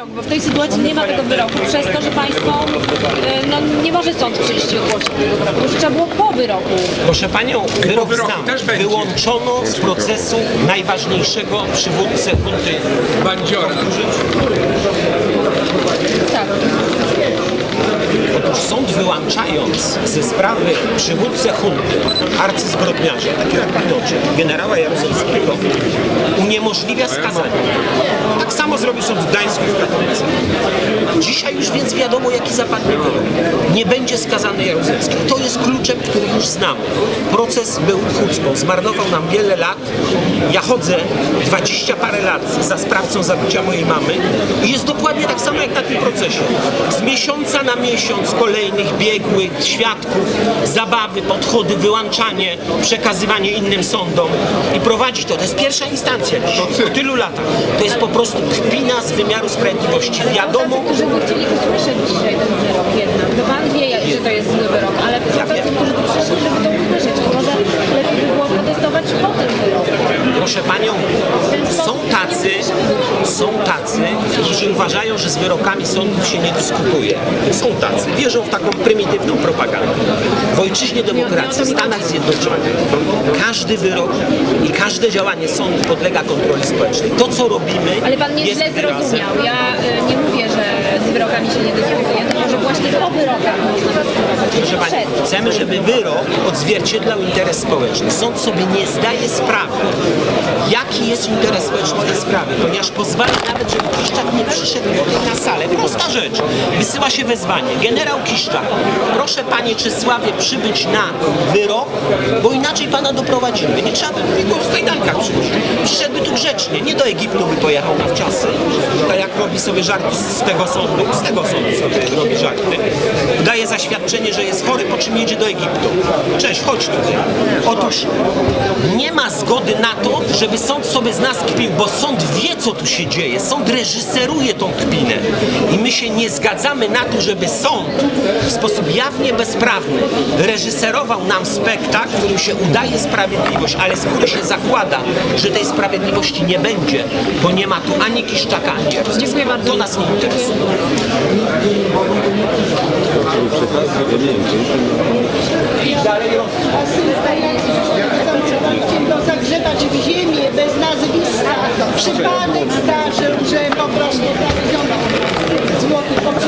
wyrok, bo w tej sytuacji nie ma tego wyroku, przez to, że państwo, e, no nie może sąd przyjść i ogłosić tego wyroku. Już trzeba było po wyroku. Proszę panią, wyrok wyroku znam. też będzie. Wyłączono z procesu najważniejszego przywódcę hunty. Bandziora. Tak. Otóż sąd wyłączając ze sprawy przywódcę hunty, arcyzbrodniarza, takiego jak generała Jaruzelskiego, uniemożliwia skazanie. Tak samo zrobił sąd w Gdańsku i w Katowicach. Już więc wiadomo, jaki zapadnie wyrok. Nie będzie skazany Jaruzelski. To jest kluczem, który już znamy. Proces był chucpą, zmarnował nam wiele lat. Ja chodzę dwadzieścia parę lat za sprawcą zabicia mojej mamy i jest dokładnie tak samo jak na tym procesie. Z miesiąca na miesiąc kolejnych biegłych, świadków, zabawy, podchody, wyłączanie, przekazywanie innym sądom i prowadzić to. To jest pierwsza instancja dziś, po tylu latach. To jest po prostu kpina z wymiaru sprawiedliwości. Wiadomo, Usłyszeć dzisiaj ten wyrok jednak. To pan wie, że to jest zły wyrok, ale są tacy, którzy tu przyszli, żeby to usłyszeć. I może lepiej by było protestować po tym wyroku. Proszę panią, są tacy, są tacy, którzy uważają, że z wyrokami sądów się nie dyskutuje. Są tacy, wierzą w taką prymitywną propagandę. W ojczyźnie demokracji, w Stanach Zjednoczonych, każdy wyrok i każde działanie sądu podlega kontroli społecznej. To, co robimy, Ale pan mnie jest źle zrozumiał. Ja y, nie mówię, wyrokami się nie dyskutuje, tylko że właśnie po wyrokach można dyskutować. Proszę Pani, chcemy, żeby wyrok odzwierciedlał interes społeczny. Sąd sobie nie zdaje sprawy, jaki jest interes społeczny tej sprawie, ponieważ pozwala nawet, żeby Kiszczak nie przyszedł na salę. Prosta rzecz. Wysyła się wezwanie. Generał Kiszczak, proszę Panie Czesławie przybyć na wyrok, bo inaczej Pana doprowadzimy. Nie trzeba by go w kajdankach przyjść. Przyszedłby tu grzecznie, nie do Egiptu by pojechał na wczasy, tak jak robi sobie żarty z tego sądu, z tego sądu sobie robi żarty. Daje zaświadczenie, że jest chory, po czym jedzie do Egiptu. Cześć, chodź tutaj. Otóż nie ma zgody na to, żeby sąd sobie z nas kpił, bo sąd wie, co tu się dzieje. Sąd reżyseruje tą kpinę. I my się nie zgadzamy na to, żeby sąd w sposób jawnie bezprawny reżyserował nam spektakl, w którym się udaje sprawiedliwość, ale z góry się zakłada, że tej sprawiedliwości nie będzie, bo nie ma tu ani Kiszczaka, ani. Dziękuję bardzo. To nas nie interesuje. Przypadek zdarzył, że po prostu złoty.